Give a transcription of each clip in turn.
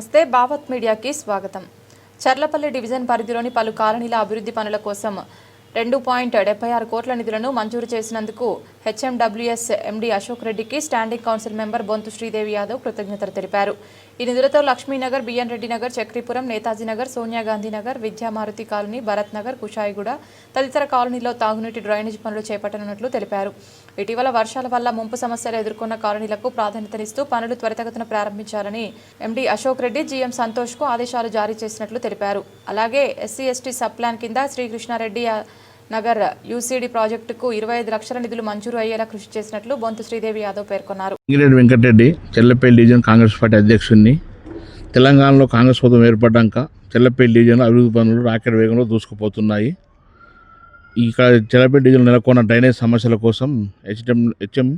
నమస్తే భావత్ మీడియాకి స్వాగతం. చర్లపల్లి డివిజన్ పరిధిలోని పలు కాలనీల అభివృద్ధి పనుల కోసం రెండు పాయింట్ డెబ్బై ఆరు కోట్ల నిధులను మంజూరు చేసినందుకు హెచ్ఎండబ్ల్యూఎస్ ఎండి అశోక్ రెడ్డికి standing council member Bonthu Sridevi Yadav కృతజ్ఞతలు తెలిపారు. ఈ నిధులతో లక్ష్మీనగర్ బిఎన్ రెడ్డి నగర్ చక్రీపురం నేతాజీనగర్ సోనియాగాంధీనగర్ సోనియా విద్యామారుతి కాలనీ భరత్ నగర్ కుషాయిగూడ తదితర కాలనీలో తాగునీటి డ్రైనేజ్ పనులు చేపట్టనున్నట్లు తెలిపారు. ఇటీవల వర్షాల వల్ల ముంపు సమస్యలు ఎదుర్కొన్న కాలనీలకు ప్రాధాన్యతనిస్తూ పనులు త్వరితగతిన ప్రారంభించాలని M D Ashok Reddy G M సంతోష్కు ఆదేశాలు జారీ చేసినట్లు తెలిపారు. అలాగే ఎస్సీ ఎస్టీ సబ్ ప్లాన్ కింద శ్రీకృష్ణారెడ్డి నగర్ యూసీడీ ప్రాజెక్టుకు ఇరవై ఐదు లక్షల నిధులు మంజూరు అయ్యేలా కృషి చేసినట్లు బొంతు శ్రీదేవి యాదవ్ పేర్కొన్నారు. Ingireddy Venkatareddy Chellapalli division Congress party అధ్యక్షుడిని తెలంగాణలో కాంగ్రెస్ ప్రభుత్వం ఏర్పడ్డాక చెల్లపల్లి డివిజన్లో అభివృద్ధి పనులు రాకెట్ వేగంలో దూసుకుపోతున్నాయి. ఇక్కడ చెల్లపల్లి డివిజన్ నెలకొన్న డ్రైనేజ్ సమస్యల కోసం H M H M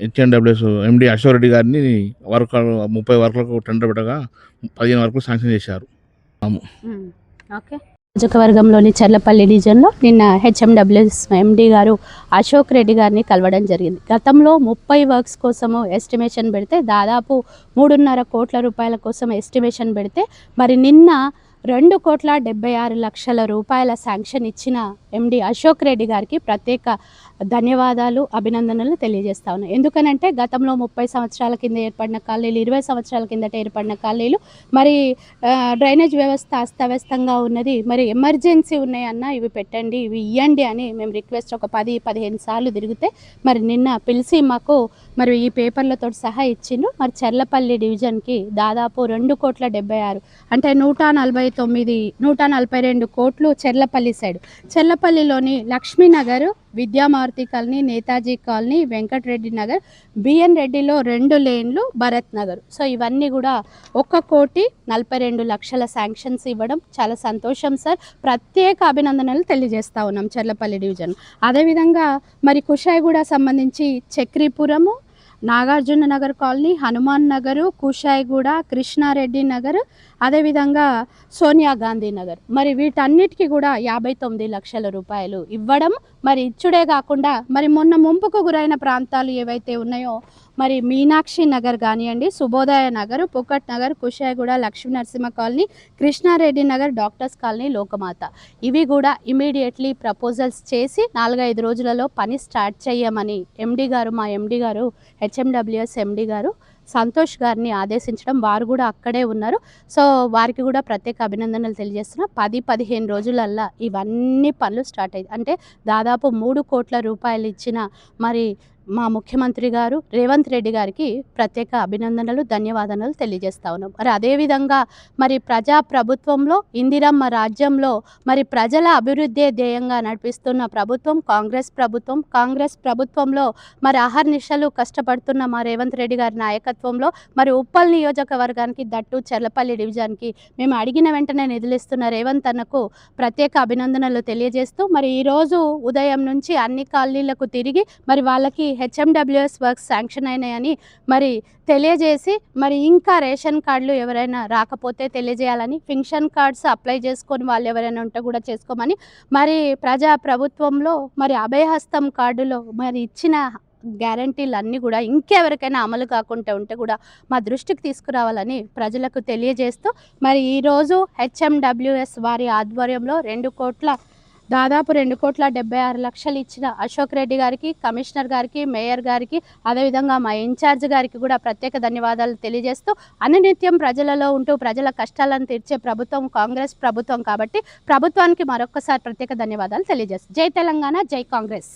H M W S M D Ashok Reddy గారిని వర్క్ ముప్పై వర్కులకు టెండర్ పెట్టగా పదిహేను వర్కులు శాంక్షన్ చేశారు. ఓకే. నియోజకవర్గంలోని చర్లపల్లి డివిజన్లో నిన్న హెచ్ఎండబ్ల్యూఎస్ ఎండీ గారు అశోక్ రెడ్డి గారిని కలవడం జరిగింది. గతంలో ముప్పై వర్క్స్ కోసము ఎస్టిమేషన్ పెడితే దాదాపు మూడున్నర కోట్ల రూపాయల కోసం ఎస్టిమేషన్ పెడితే మరి నిన్న రెండు కోట్ల డెబ్బై ఆరు లక్షల రూపాయల శాంక్షన్ ఇచ్చిన ఎండి అశోక్ రెడ్డి గారికి ప్రత్యేక ధన్యవాదాలు అభినందనలు తెలియజేస్తా ఉన్నాను ఎందుకనంటే గతంలో ముప్పై సంవత్సరాల కింద ఏర్పడిన కాలనీలు ఇరవై సంవత్సరాల కిందట ఏర్పడిన కాలనీలు మరి డ్రైనేజ్ వ్యవస్థ అస్తవ్యస్తంగా ఉన్నది. మరి ఎమర్జెన్సీ ఉన్నాయన్న ఇవి పెట్టండి ఇవి ఇవ్వండి అని మేము రిక్వెస్ట్ ఒక పది పదిహేను సార్లు తిరిగితే మరి నిన్న పిలిచి మాకు మరి ఈ పేపర్లతో సహా ఇచ్చిండు మరి చెర్లపల్లి డివిజన్కి దాదాపు రెండు కోట్ల డెబ్బై ఆరు అంటే నూట నలభై తొమ్మిది నూట నలభై రెండు కోట్లు Cherlapalli side. చెర్లపల్లిలోని Lakshminagar Vidyamaruthi colony Netaji colony Venkatareddy Nagar BN రెడ్డిలో రెండు లేన్లు భరత్ నగర్. సో ఇవన్నీ కూడా ఒక్క కోటి నలభై రెండు లక్షల శాంక్షన్స్ ఇవ్వడం చాలా సంతోషం సార్. ప్రత్యేక అభినందనలు తెలియజేస్తా ఉన్నాం చెర్లపల్లి డివిజన్. అదేవిధంగా మరి కుషాయిగూడ సంబంధించి చక్రీపురము నాగార్జున నగర్ కాలనీ హనుమాన్ నగరు కుషాయిగూడ కృష్ణారెడ్డి నగర్ అదేవిధంగా సోనియా గాంధీ నగర్. మరి వీటన్నిటికీ కూడా యాభై తొమ్మిది లక్షల రూపాయలు ఇవ్వడం మరి ఇచ్చుడే కాకుండా మరి మొన్న ముంపుకు గురైన ప్రాంతాలు ఏవైతే ఉన్నాయో మరి మీనాక్షి నగర్ కానివ్వండి Shubodaya Nagar Pukkat Nagar Kushaiguda Lakshmi Narasimha colony Krishnareddy Nagar doctors colony లోకమాత. ఇవి కూడా ఇమీడియట్లీ ప్రపోజల్స్ చేసి నాలుగైదు రోజులలో పని స్టార్ట్ చేయమని ఎండి గారు మా ఎండి గారు హెచ్ఎండబ్ల్యూఎస్ ఎండి గారు సంతోష్ గారిని ఆదేశించడం వారు కూడా అక్కడే ఉన్నారు. సో వారికి కూడా ప్రత్యేక అభినందనలు తెలియజేస్తున్నా. పది పదిహేను రోజులల్లా ఇవన్నీ పనులు స్టార్ట్ అయ్యాయి అంటే దాదాపు మూడు కోట్ల రూపాయలు ఇచ్చిన మరి మా ముఖ్యమంత్రి గారు రేవంత్ రెడ్డి గారికి ప్రత్యేక అభినందనలు ధన్యవాదాలు తెలియజేస్తా ఉన్నాం. మరి అదేవిధంగా మరి ప్రజా ప్రభుత్వంలో ఇందిరమ్మ రాజ్యంలో మరి ప్రజల అభివృద్ధి ధ్యేయంగా నడిపిస్తున్న ప్రభుత్వం కాంగ్రెస్ ప్రభుత్వం కాంగ్రెస్ ప్రభుత్వంలో మరి అహర్నిశలు కష్టపడుతున్న మా రేవంత్ రెడ్డి గారి నాయకత్వంలో మరి ఉప్పల్ నియోజకవర్గానికి దట్టు చెర్లపల్లి డివిజన్కి మేము అడిగిన వెంటనే నిధులిస్తున్న రేవంత్ అన్నకు ప్రత్యేక అభినందనలు తెలియజేస్తూ మరి ఈరోజు ఉదయం నుంచి అన్ని కాలనీలకు తిరిగి మరి వాళ్ళకి హెచ్ఎండబ్ల్యూఎస్ వర్క్స్ శాంక్షన్ అయినాయని మరి తెలియజేసి మరి ఇంకా రేషన్ కార్డులు ఎవరైనా రాకపోతే తెలియజేయాలని ఫింక్షన్ కార్డ్స్ అప్లై చేసుకొని వాళ్ళు ఎవరైనా ఉంటే కూడా చేసుకోమని మరి ప్రజా ప్రభుత్వంలో మరి అభయహస్తం కార్డులో మరి ఇచ్చిన గ్యారంటీలు అన్నీ కూడా ఇంకెవరికైనా అమలు కాకుండా ఉంటే కూడా మా దృష్టికి తీసుకురావాలని ప్రజలకు తెలియజేస్తూ మరి ఈరోజు హెచ్ఎండబ్ల్యూఎస్ వారి ఆధ్వర్యంలో రెండు కోట్ల దాదాపు రెండు కోట్ల డెబ్బై ఆరు లక్షలు ఇచ్చిన అశోక్ రెడ్డి గారికి కమిషనర్ గారికి మేయర్ గారికి అదేవిధంగా మా ఇన్ఛార్జ్ గారికి కూడా ప్రత్యేక ధన్యవాదాలు తెలియజేస్తూ అనునిత్యం ప్రజలలో ఉంటూ ప్రజల కష్టాలను తీర్చే ప్రభుత్వం కాంగ్రెస్ ప్రభుత్వం కాబట్టి ప్రభుత్వానికి మరొకసారి ప్రత్యేక ధన్యవాదాలు తెలియజేస్తాం. జై తెలంగాణ జై కాంగ్రెస్.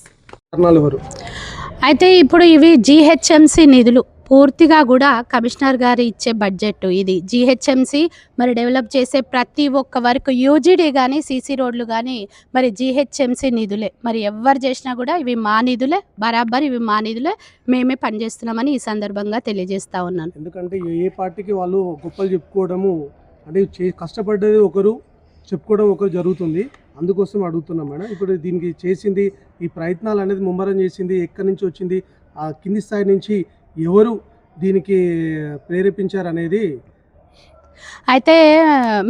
అయితే ఇప్పుడు ఇవి జీహెచ్ఎంసి నిధులు. పూర్తిగా కూడా కమిషనర్ గారు ఇచ్చే బడ్జెట్ ఇది. జీహెచ్ఎంసీ మరి డెవలప్ చేసే ప్రతి ఒక్క వరకు యూజీడీ కానీ సీసీ రోడ్లు కానీ మరి జీహెచ్ఎంసీ నిధులే. మరి ఎవరు చేసినా కూడా ఇవి మా నిధులే బరాబర్ ఇవి మా నిధులే మేమే పనిచేస్తున్నామని ఈ సందర్భంగా తెలియజేస్తా ఉన్నాను. ఎందుకంటే ఏ పార్టీకి వాళ్ళు గొప్పలు చెప్పుకోవడము అంటే చే కష్టపడ్డది ఒకరు చెప్పుకోవడం ఒకరు జరుగుతుంది. అందుకోసం అడుగుతున్నాం మేడం. ఇప్పుడు దీనికి చేసింది ఈ ప్రయత్నాలు అనేది ముమ్మరం చేసింది ఎక్కడి నుంచి వచ్చింది ఆ కింది స్థాయి నుంచి ఎవరు దీనికి ప్రేరేపించారు అనేది అయితే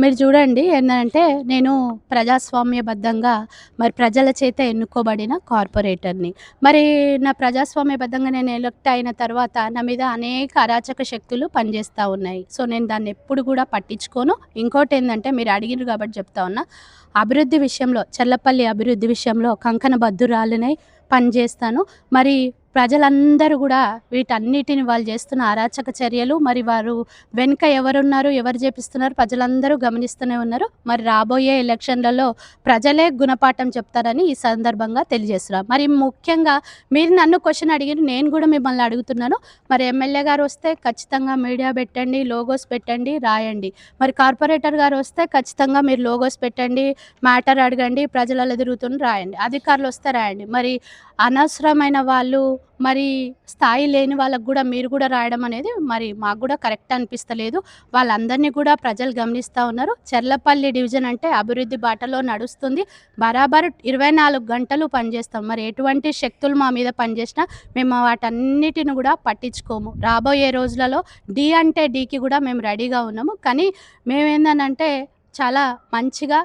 మీరు చూడండి ఏంటంటే నేను ప్రజాస్వామ్యబద్ధంగా మరి ప్రజల చేత ఎన్నుకోబడిన కార్పొరేటర్ని. మరి నా ప్రజాస్వామ్యబద్ధంగా నేను ఎలక్ట్ అయిన తర్వాత నా మీద అనేక అరాచక శక్తులు పనిచేస్తూ ఉన్నాయి. సో నేను దాన్ని ఎప్పుడు కూడా పట్టించుకోను. ఇంకోటి ఏంటంటే మీరు అడిగినారు కాబట్టి చెప్తా ఉన్నా అభివృద్ధి విషయంలో చల్లపల్లి అభివృద్ధి విషయంలో కంకణ బద్దురాలనై పనిచేస్తాను. మరి ప్రజలందరూ కూడా వీటన్నిటిని వాళ్ళు చేస్తున్న అరాచక చర్యలు మరి వారు వెనుక ఎవరున్నారు ఎవరు చేపిస్తున్నారు ప్రజలందరూ గమనిస్తూనే ఉన్నారు. మరి రాబోయే ఎలక్షన్లలో ప్రజలే గుణపాఠం చెప్తారని ఈ సందర్భంగా తెలియజేస్తున్నారు మరి ముఖ్యంగా మీరు నన్ను క్వశ్చన్ అడిగిన నేను కూడా మిమ్మల్ని అడుగుతున్నాను. మరి ఎమ్మెల్యే గారు వస్తే ఖచ్చితంగా మీడియా పెట్టండి లోగోస్ పెట్టండి రాయండి. మరి కార్పొరేటర్ గారు వస్తే ఖచ్చితంగా మీరు లోగోస్ పెట్టండి మ్యాటర్ అడగండి ప్రజలలో తిరుగుతుని రాయండి అధికారులు వస్తే రాయండి. మరి అనవసరమైన వాళ్ళు మరి స్థాయి లేని వాళ్ళకు కూడా మీరు కూడా రాయడం అనేది మరి మాకు కూడా కరెక్ట్ అనిపిస్తలేదు. వాళ్ళందరినీ కూడా ప్రజలు గమనిస్తూ ఉన్నారు. చెర్లపల్లి డివిజన్ అంటే అభివృద్ధి బాటలో నడుస్తుంది. బరాబర్ ఇరవై నాలుగు గంటలు పనిచేస్తాం. మరి ఎటువంటి శక్తులు మా మీద పనిచేసినా మేము వాటన్నిటిని కూడా పట్టించుకోము. రాబోయే రోజులలో డి అంటే డీకి కూడా మేము రెడీగా ఉన్నాము. కానీ మేమేందనంటే చాలా మంచిగా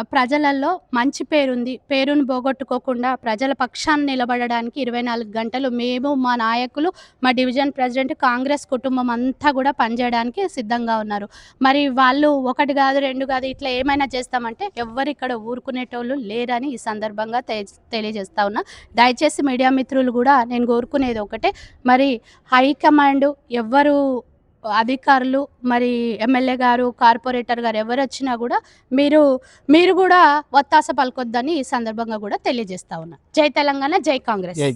ప్రజలలో మంచి పేరుంది. పేరును పోగొట్టుకోకుండా ప్రజల పక్షాన్ని నిలబడడానికి ఇరవై నాలుగు గంటలు మేము మా నాయకులు మా డివిజన్ ప్రెసిడెంట్ కాంగ్రెస్ కుటుంబం అంతా కూడా పనిచేయడానికి సిద్ధంగా ఉన్నారు. మరి వాళ్ళు ఒకటి కాదు రెండు కాదు ఇట్లా ఏమైనా చేస్తామంటే ఎవ్వరు ఇక్కడ ఊరుకునేటోళ్ళు లేరని ఈ సందర్భంగా తె- తెలియజేస్తా ఉన్నా. దయచేసి మీడియా మిత్రులు కూడా నేను కోరుకునేది ఒకటే. మరి హైకమాండ్ ఎవ్వరు అధికారులు మరి ఎమ్మెల్యే గారు కార్పొరేటర్ గారు ఎవరు వచ్చినా కూడా మీరు మీరు కూడా ఒత్తాస పలకొద్దని ఈ సందర్భంగా కూడా తెలియజేస్తా ఉన్నా. జై తెలంగాణ జై కాంగ్రెస్. జై